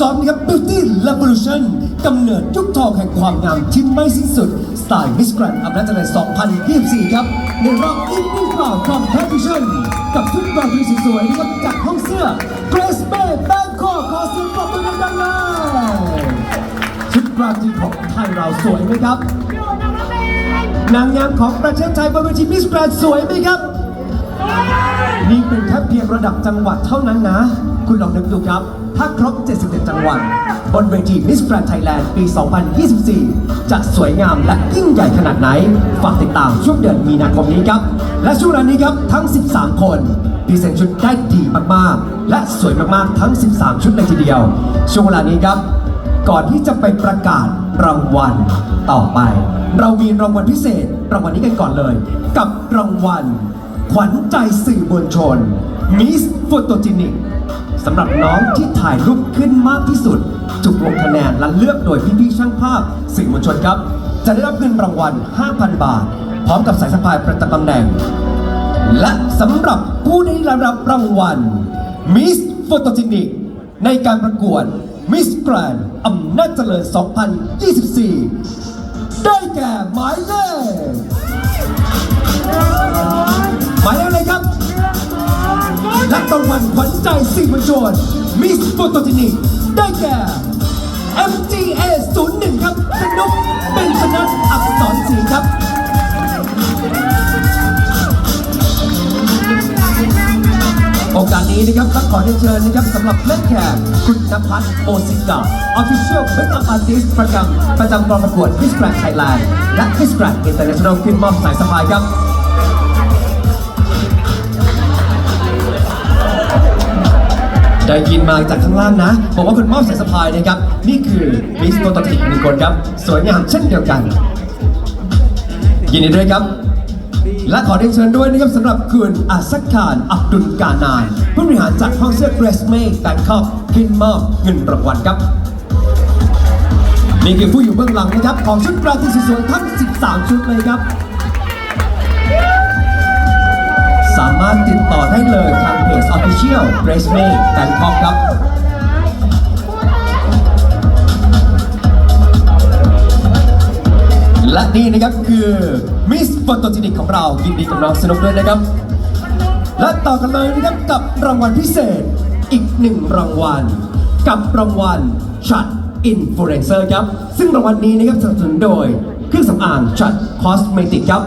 ซ้อฟนะครับ Beauty Revolution กำเนิดยุคทองแห่งความงามที่ไม่สิ้นสุด สไตล์มิสแกรนด์อัพนาจเจริญ2024 ครับ ในรอบอีกนิ่งกล่าวคอมเพติชั่นกับชุดราตรีสวยๆนะครับจากห้องเสื้อ Grace Bay Bangkok ขอเสียงปรบมือดังๆชุดปราตรีของไทยเราสวยไหมครับ นางงามของประเทศไทยบนเวทีมิสแกรนด์สวยไหมครับ นี่เป็นแค่เพียงระดับจังหวัดเท่านั้นนะ คุณลองนึกดูครับ ถ้าครบ 77 จังหวัดบนเวที Miss Grand Thailand ปี 2024 จะสวยงามและยิ่งใหญ่ขนาดไหน ฝากติดตามช่วงเดือนมีนาคมนี้ครับ และช่วงนั้นนี้ครับทั้ง 13 คนพรีเซนต์ชุดได้ดีมากๆ และสวยมากๆทั้ง 13 ชุดเลยทีเดียว ช่วงเวลานี้ครับ ก่อนที่จะไปประกาศรางวัลต่อไป เรามีรางวัลพิเศษรางวัลนี้กันก่อนเลย กับรางวัล ขวัญใจสื่อมวลชนมิสโฟโตจินิกสำหรับน้องที่ถ่ายรูปขึ้นมากที่สุดถูกลงคะแนนและเลือกโดยพี่ๆช่างภาพสื่อมวลชนครับ จะได้รับเงินรางวัล 5,000 บาท พร้อมกับสายสะพายประจำตำแหน่ง และสำหรับผู้ได้รับรางวัลมิสโฟโตจินิกในการประกวดมิสแกรนอำนาจเจริญ 2024 ได้แก่หมายเลข และรางวัลขวัญใจสื่อมวลชนมิสโฟโตจินิกได้แก่ MGA 01 ครับสนุกเป็นชนะอักษรศรีครับโอกาสนี้นะครับก็ขอเรียนเชิญนะครับสำหรับแม่นแขกคุณนภัสโอซิกาออฟฟิเชียลเมคอัพอาร์ติสประจำประจำกองประกวด Miss Grand Thailand และ Miss Grand International ขึ้นมอบสายสะพายครับ ได้ยินมาจากข้างล่างนะบอกว่าคุณมอบสายสะพายนะครับ นี่คือมิสโตตติกนึ่งคนครับ สวยงามเช่นเดียวกัน ยินดีด้วยครับ และขอเรียนเชิญด้วยนะครับสำหรับคุณอาซักขานอับดุลกานานผู้บริหารจากห้องเสื้อเกรสเมย์แบงคอกขึ้นมอบเงินรางวัลครับนี่คือผู้อยู่เบื้องหลังนะครับ ของชุดราตรีสวยๆทั้ง 13 ชุดเลยครับ สามารถติดต่อได้เลยทางเพจ Official Grace May Bangkok ครับและนี่นะครับคือมิส p h o t o g e n i c ของเรายินดีกับน้องสนุกด้วยนะครับ และต่อกันเลยนะครับกับรางวัลพิเศษอีกหนึ่งรางวัล กับรางวัลชัดอินฟลูเอนเซอร์ครับ ซึ่งรางวัลนี้นะครับสนับสนุนโดย เครื่องสำอางชัดคอสเมติกครับ